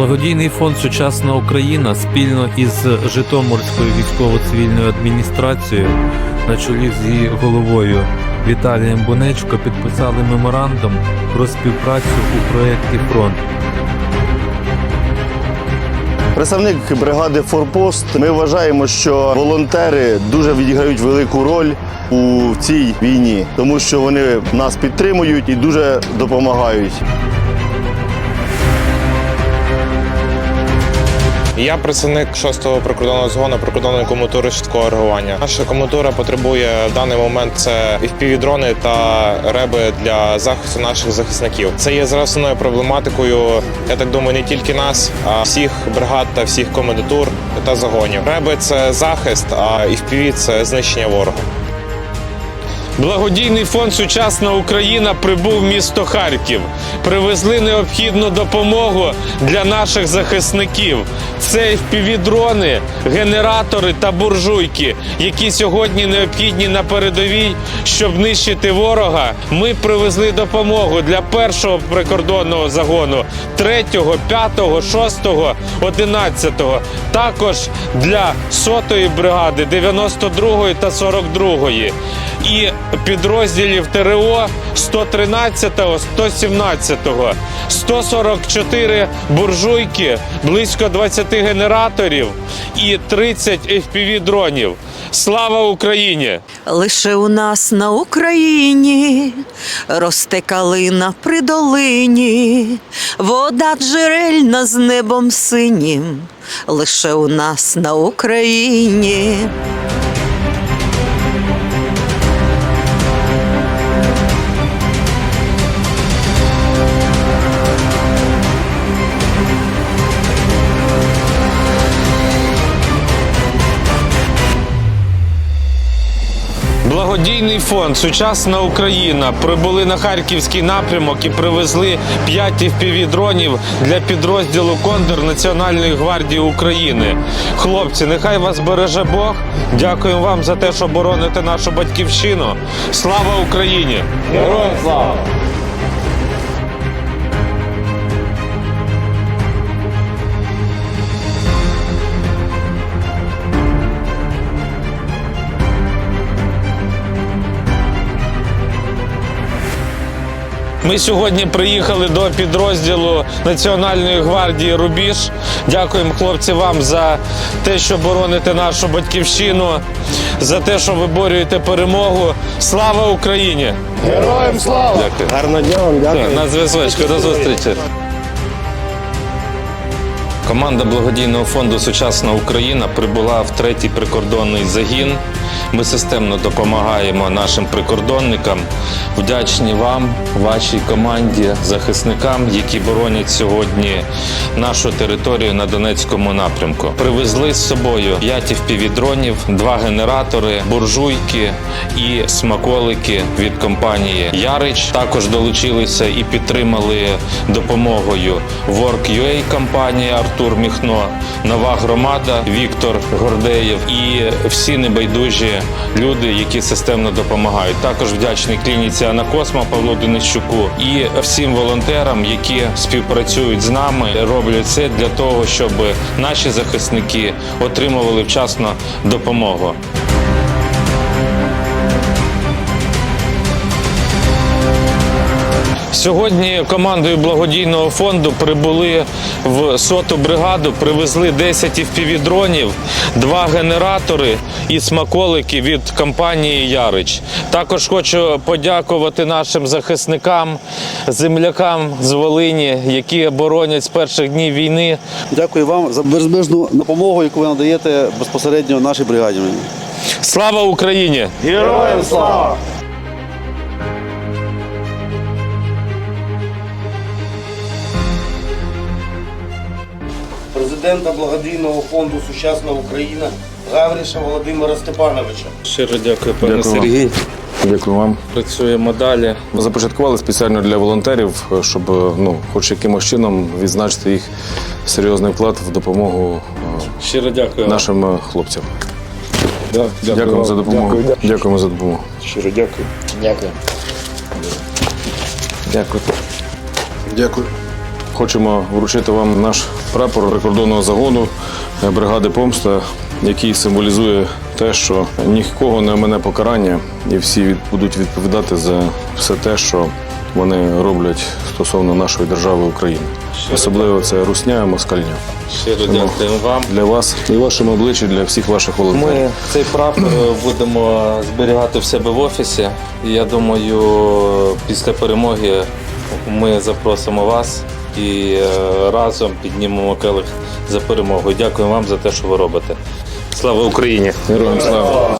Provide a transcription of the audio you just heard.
Благодійний фонд Сучасна Україна спільно із Житомирською військово-цивільною адміністрацією на чолі з її головою Віталієм Бунечко підписали меморандум про співпрацю у проєкті Фронт. Представник бригади Форпост. Ми вважаємо, що волонтери дуже відіграють велику роль у цій війні, тому що вони нас підтримують і дуже допомагають. Я представник 6-го прикордонного згону прикордонної комутури швидкого реагування. Наша комутура потребує в даний момент це FPV-дрони та реби для захисту наших захисників. Це є зараз основною проблематикою. Я так думаю, не тільки нас, а всіх бригад та всіх комендатур та загонів. Реби це захист, а FPV – це знищення ворога. Благодійний фонд Сучасна Україна прибув в місто Харків. Привезли необхідну допомогу для наших захисників. Це FPV-дрони, генератори та буржуйки, які сьогодні необхідні на передовій, щоб нищити ворога. Ми привезли допомогу для першого прикордонного загону, третього, п'ятого, шостого, одинадцятого. Також для сотої бригади, 92-ї та 42-ї. І підрозділів ТРО 113-го, 117-го, 144 буржуйки, близько 20 генераторів і 30 FPV-дронів. Слава Україні! Лише у нас на Україні росте калина при долині, вода джерельна з небом синім, лише у нас на Україні. Благодійний фонд Сучасна Україна прибули на харківський напрямок і привезли 5 FPV-дронів для підрозділу Кондор Національної гвардії України. Хлопці, нехай вас береже Бог. Дякуємо вам за те, що бороните нашу батьківщину. Слава Україні! Героям слава! Ми сьогодні приїхали до підрозділу Національної гвардії Рубіж. Дякуємо, хлопці, вам за те, що бороните нашу батьківщину, за те, що виборюєте перемогу. Слава Україні! Героям слава! Дякую. Гарного дня вам, дякую. На зв'язочку, до зустрічі. Команда благодійного фонду Сучасна Україна прибула в третій прикордонний загін. Ми системно допомагаємо нашим прикордонникам. Вдячні вам, вашій команді, захисникам, які боронять сьогодні нашу територію на Донецькому напрямку. Привезли з собою 5 FPV-дронів, два генератори, буржуйки і смаколики від компанії Ярич. Також долучилися і підтримали допомогою Work.ua компанії Артур Міхно, нова громада Віктор Гордеєв і всі небайдужі люди, які системно допомагають. Також вдячний клініці Анакосма Павлу Денищуку і всім волонтерам, які співпрацюють з нами, роблять це для того, щоб наші захисники отримували вчасно допомогу. Сьогодні командою благодійного фонду прибули в соту бригаду, привезли 10 FPV-дронів, два генератори і смаколики від компанії Ярич. Також хочу подякувати нашим захисникам, землякам з Волині, які боронять з перших днів війни. Дякую вам за безмежну допомогу, яку ви надаєте безпосередньо нашій бригаді. Слава Україні! Героям слава! Президента благодійного фонду Сучасна Україна Гавріша Володимира Степановича. Щиро дякую, пане Дякую. Сергій. Дякую вам. Працюємо далі. Ми започаткували спеціально для волонтерів, щоб ну, хоч якимось чином відзначити їх серйозний вклад в допомогу е, Щиро дякую. нашим е, хлопцям. Да, Дякуємо вам. за допомогу. Дякую. Дякуємо за допомогу. Щиро дякую. Дякую. дякую. Дякую. Хочемо вручити вам наш прапор прикордонного загону е, бригади Помста, який символізує те, що нікого не мене покарання, і всі будуть відповідати за все те, що вони роблять стосовно нашої держави України. Особливо це русня і москальня. Щиро дякуємо вам. Для вас і вашим обличчям, для всіх ваших волонтерів. Ми цей прапор е, будемо зберігати в себе в офісі. І я думаю, після перемоги ми запросимо вас і е, разом піднімемо келих за перемогу. Дякую вам за те, що ви робите. Слава Україні! Героям слава!